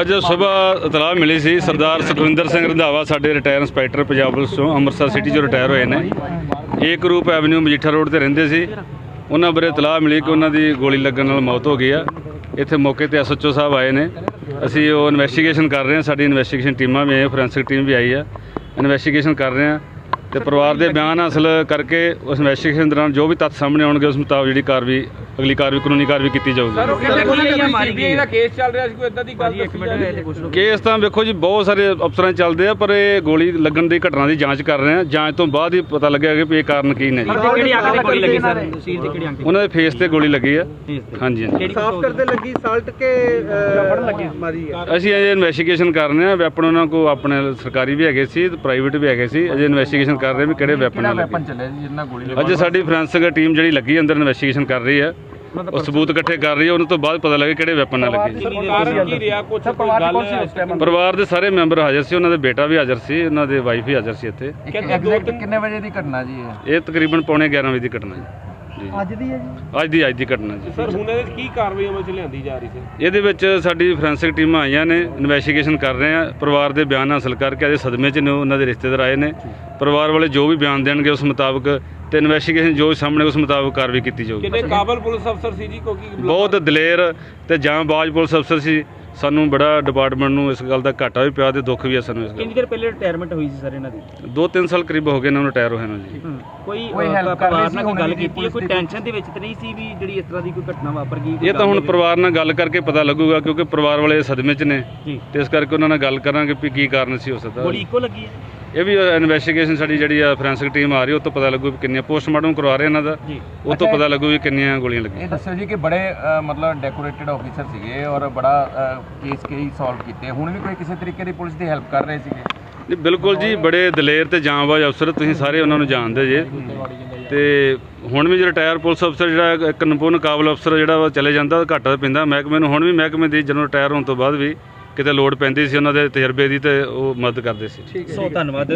ਅੱਜ ਸਵੇਰ ਇਤਲਾਹ ਮਿਲੀ ਸੀ ਸਰਦਾਰ ਸੁਖਵਿੰਦਰ ਸਿੰਘ ਰੰਧਾਵਾ ਸਾਡੇ ਰਿਟਾਇਰ ਇੰਸਪੈਕਟਰ ਪੰਜਾਬ ਪੁਲਿਸ ਤੋਂ ਅੰਮ੍ਰਿਤਸਰ ਸਿਟੀ 'ਚੋਂ ਰਿਟਾਇਰ ਹੋਏ ਨੇ। ਏਕ ਰੂਪ ਐਵਨਿਊ ਮਜੀਠਾ ਰੋਡ ਤੇ ਰਹਿੰਦੇ ਸੀ। ਉਹਨਾਂ ਬਾਰੇ ਇਤਲਾਹ ਮਿਲੀ ਕਿ ਉਹਨਾਂ ਦੀ ਗੋਲੀ ਲੱਗਣ ਨਾਲ ਮੌਤ ਹੋ ਗਈ ਆ। ਇੱਥੇ ਮੌਕੇ ਤੇ ਐਸਐਚਓ ਸਾਹਿਬ ਆਏ ਨੇ। ਅਸੀਂ ਉਹ ਇਨਵੈਸਟੀਗੇਸ਼ਨ ਕਰ ਰਹੇ ਹਾਂ। ਸਾਡੀ ਇਨਵੈਸਟੀਗੇਸ਼ਨ ਟੀਮਾਂ ਵੀ ਆਈ ਫੋਰੈਂਸਿਕ ਟੀਮ ਵੀ ਆਈ ਆ। ਇਨਵੈਸਟੀਗੇਸ਼ਨ ਕਰ ਰਹੇ ਹਾਂ ਤੇ ਪਰਿਵਾਰ ਦੇ ਬਿਆਨ ਹਾਸਲ ਕਰਕੇ ਉਸ ਇਨਵੈਸਟੀਗੇਸ਼ਨ ਦੌਰਾਨ ਜੋ ਵੀ ਤੱਥ ਸਾਹਮਣੇ ਆਉਣਗੇ ਉਸ ਮੁਤਾਬਕ ਜਿਹੜੀ ਕਾਰਵਾਈ ਅਗਲੀ ਕਾਰਵਾਈ ਕਾਨੂੰਨੀ ਕਾਰਵਾਈ ਕੀਤੀ ਜਾਊਗੀ। ਸੀਬੀਆਈ ਦਾ ਕੇਸ ਚੱਲ ਰਿਹਾ ਸੀ ਕੋਈ ਇਦਾਂ ਦੀ ਗੱਲ ਦੱਸੀ ਜਾ ਰਹੀ ਹੈ ਕੇਸ ਤਾਂ ਵੇਖੋ ਜੀ ਬਹੁਤ ਸਾਰੇ ਅਫਸਰਾਂ ਚੱਲਦੇ ਆ ਪਰ ਇਹ ਗੋਲੀ ਲੱਗਣ ਦੀ ਘਟਨਾ ਦੀ ਜਾਂਚ ਕਰ ਰਹੇ ਆ। ਜਾਂਚ ਤੋਂ ਬਾਅਦ ਹੀ ਪਤਾ ਲੱਗਿਆ ਕਿ ਵੀ ਇਹ ਕਾਰਨ ਕੀ ਨੇ। ਜੀ ਕਿਹੜੀ ਅੱਖ ਤੇ ਗੋਲੀ ਲੱਗੀ ਸਰ? ਸੀਰ ਦੀ ਕਿਹੜੀ ਅੱਖ ਉਹਨਾਂ ਦੇ ਫੇਸ ਤੇ ਗੋਲੀ ਲੱਗੀ ਆ। ਹਾਂਜੀ ਹਾਂਜੀ। ਸਾਫ਼ ਕਰਦੇ ਲੱਗੀ ਸਾਲਟ ਕੇ ਅਹ, ਮਾਰੀ ਆ। ਅਸੀਂ ਅਜੇ ਇਨਵੈਸਟੀਗੇਸ਼ਨ ਕਰ ਰਹੇ ਆ ਵੈਪਨ ਉਹਨਾਂ ਕੋ ਆਪਣੇ ਸਰਕਾਰੀ ਵੀ ਹੈਗੇ ਸੀ ਤੇ ਪ੍ਰਾਈਵੇਟ ਵੀ ਹੈਗੇ ਸੀ। ਅਜੇ ਇਨਵੈਸਟੀਗੇਸ਼ਨ ਕਰ ਰਹੇ ਵੀ ਕਿਹੜੇ ਵੈਪਨ ਨਾਲ ਲੱਗੇ। ਅਜੇ ਸਾਡੀ ਫੋਰੈਂਸਿਕ ਟੀਮ ਜਿਹੜੀ ਲੱਗੀ ਅੰਦਰ ਇਨਵੈਸਟੀਗੇਸ਼ਨ ਕਰ ਰਹੀ ਹੈ ਉਹ ਸਬੂਤ ਇਕੱਠੇ ਕਰ ਰਹੀ ਹੈ ਉਹਨਾਂ ਤੋਂ ਬਾਅਦ ਪਤਾ ਲੱਗੇ ਕਿਹੜੇ ਵੈਪਨ ਨਾਲ ਲੱਗੇ ਜੀ ਕਾਰਨ ਕੀ ਰਿਹਾ ਕੁਝ ਕੋਈ ਗੱਲ ਪਰਿਵਾਰ ਦੇ ਸਾਰੇ ਮੈਂਬਰ ਹਾਜ਼ਰ ਸੀ ਉਹਨਾਂ ਦੇ ਬੇਟਾ ਵੀ ਹਾਜ਼ਰ ਸੀ ਉਹਨਾਂ ਦੇ ਵਾਈਫ ਵੀ ਹਾਜ਼ਰ ਸੀ ਇੱਥੇ। ਕਿੰਨੇ ਵਜੇ ਦੀ ਘਟਨਾ ਜੀ ਇਹ? ਇਹ ਤਕਰੀਬਨ ਪੌਣੇ 11 ਵਜੇ ਦੀ ਘਟਨਾ ਜੀ। ਅੱਜ ਦੀ ਹੈ ਜੀ? ਅੱਜ ਦੀ ਅੱਜ ਦੀ ਘਟਨਾ ਜੀ। ਸਰ ਹੁਣ ਇਹਦੇ ਵਿੱਚ ਕੀ ਕਾਰਵਾਈ ਅਮਲ ਚ ਲਿਆਂਦੀ ਜਾ ਰਹੀ ਸੀ? ਇਹਦੇ ਵਿੱਚ ਸਾਡੀ ਫੋਰੈਂਸਿਕ ਟੀਮਾਂ ਆਈਆਂ ਨੇ ਇਨਵੈਸਟੀਗੇਸ਼ਨ ਕਰ ਰਹੇ ਆ। ਪਰਿਵਾਰ ਦੇ ਬਿਆਨ ਹਾਸਲ ਕਰਕੇ ਅਜੇ ਸਦਮੇ 'ਚ ਨੇ ਉਹਨਾਂ ਦੇ ਰਿਸ਼ਤੇਦਾਰ ਆਏ ਨੇ। ਪਰਿਵਾਰ ਵਾਲੇ ਜੋ ਵੀ ਬਿਆਨ ਦੇਣਗੇ ਉਸ ਮੁਤਾਬਕ ਤੇ ਇਨਵੈਸਟੀਗੇਸ਼ਨ ਜੋ ਸਾਹਮਣੇ ਉਸ ਮੁਤਾਬਕ ਕਾਰਵਾਈ ਕੀਤੀ ਜਾਊਗੀ। ਕਿਤੇ ਕਾਬਲ ਪੁਲਿਸ ਅਫਸਰ ਸੀ ਜੀ ਕਿਉਂਕਿ ਬਹੁਤ ਦਲੇਰ ਤੇ ਜਾਂਬਾਜ਼ ਪੁਲਿਸ ਅਫਸਰ ਸੀ। ਸਾਨੂੰ ਬੜਾ ਡਿਪਾਰਟਮੈਂਟ ਨੂੰ ਇਸ ਗੱਲ ਦਾ ਘਾਟਾ ਵੀ ਪਿਆ ਤੇ ਦੁੱਖ ਵੀ ਹੈ ਸਾਨੂੰ ਇਸ ਗੱਲ ਕਿੰਨੀ ਦੇਰ ਪਹਿਲੇ ਰਿਟਾਇਰਮੈਂਟ ਹੋਈ ਸੀ ਸਰ ਇਹਨਾਂ ਦੀ? ਦਾ। ਦੋ ਤਿੰਨ ਸਾਲ ਕਰੀਬ ਹੋ ਗਏ ਇਹਨਾਂ ਨੂੰ ਰਿਟਾਇਰ ਹੋਏ ਨੂੰ ਜੀ। ਕੋਈ ਪਰਿਵਾਰ ਨਾਲ ਕੋਈ ਗੱਲ ਕੀਤੀ ਕੋਈ ਟੈਨਸ਼ਨ ਦੇ? ਵਿੱਚ ਤੇ ਨਹੀਂ ਸੀ ਵੀ ਜਿਹੜੀ ਇਸ ਤਰ੍ਹਾਂ ਦੀ ਕੋਈ ਘਟਨਾ ਵਾਪਰ ਗਈ ਇਹ ਤਾਂ ਹੁਣ? ਪਰਿਵਾਰ ਨਾਲ ਗੱਲ ਕਰਕੇ ਪਤਾ ਲੱਗੂਗਾ ਕਿਉਂਕਿ ਪਰਿਵਾਰ ਵਾਲੇ ਸਦਮੇ 'ਚ ਨੇ। ਤੇ ਇਸ ਕਰਕੇ ਉਹਨਾਂ ਨਾਲ ਗੱਲ ਕਰਾਂਗੇ ਵੀ ਕੀ ਕਾਰਨ ਸੀ ਹੋ ਸਕਦਾ। ਗੋਲੀ ਇੱਕੋ ਲੱਗੀ ਹੈ? ਇਹ ਵੀ ਇਨਵੈਸਟੀਗੇਸ਼ਨ ਸਾਡੀ ਜਿਹੜੀ ਆ ਫੋਰੈਂਸਿਕ ਟੀਮ ਆ ਰਹੀ ਉਹ ਤੋਂ ਪਤਾ ਲੱਗੂ ਵੀ ਕਿੰਨੀਆਂ ਪੋਸਟਮਾਰਟਮ ਕਰਵਾ ਰਹੇ ਇਹਨਾਂ ਦਾ। ਜੀ। ਉਹ ਤੋਂ ਪਤਾ ਲੱਗੂ ਵੀ ਕਿੰਨੀਆਂ ਗੋਲੀਆਂ ਲੱਗੀਆਂ। ਇਹ ਦੱਸੋ ਜੀ ਕਿ ਬੜੇ ਮਤਲਬ ਡੈਕੋਰੇਟਡ ਆਫੀਸਰ ਸੀਗੇ ਔਰ ਬੜਾ ਕੇਸ ਕਈ ਸੋਲਵ ਕੀਤੇ। ਹੁਣ ਵੀ ਕੋਈ ਕਿਸੇ ਤਰੀਕੇ ਦੀ ਪੁਲਿਸ ਦੀ ਹੈਲਪ ਕਰ ਰਹੇ ਸੀਗੇ? ਨਹੀਂ ਬਿਲਕੁਲ ਜੀ ਬੜੇ ਦਲੇਰ ਤੇ ਜਾਂਬਾਜ਼ ਅਫਸਰ ਤੁਸੀਂ ਸਾਰੇ ਉਹਨਾਂ ਨੂੰ ਜਾਣਦੇ ਜੇ। ਤੇ ਹੁਣ ਵੀ ਜਿਹੜਾ ਰਿਟਾਇਰ ਪੁਲਿਸ ਅਫਸਰ ਜਿਹੜਾ ਇੱਕ ਨਿਪੁੰਨ ਕਾਬਲ ਅਫਸਰ ਜਿਹੜਾ ਚਲੇ ਜਾਂਦਾ ਘਾਟਾ ਪੈਂਦਾ ਮਹਿਕਮੇ ਨੂੰ। ਹੁਣ ਵੀ ਮਹਿਕਮੇ ਦੀ ਜਦੋਂ ਰਿਟਾਇਰ ਹੋਣ ਤੋਂ ਬਾਅਦ ਵੀ ਕਿਤੇ ਲੋੜ ਪੈਂਦੀ ਸੀ ਉਹਨਾਂ ਦੇ ਤਜਰਬੇ ਦੀ ਤੇ ਉਹ ਮਦਦ ਕਰਦੇ ਸੀ। ਸੋ ਧੰਨਵਾਦ।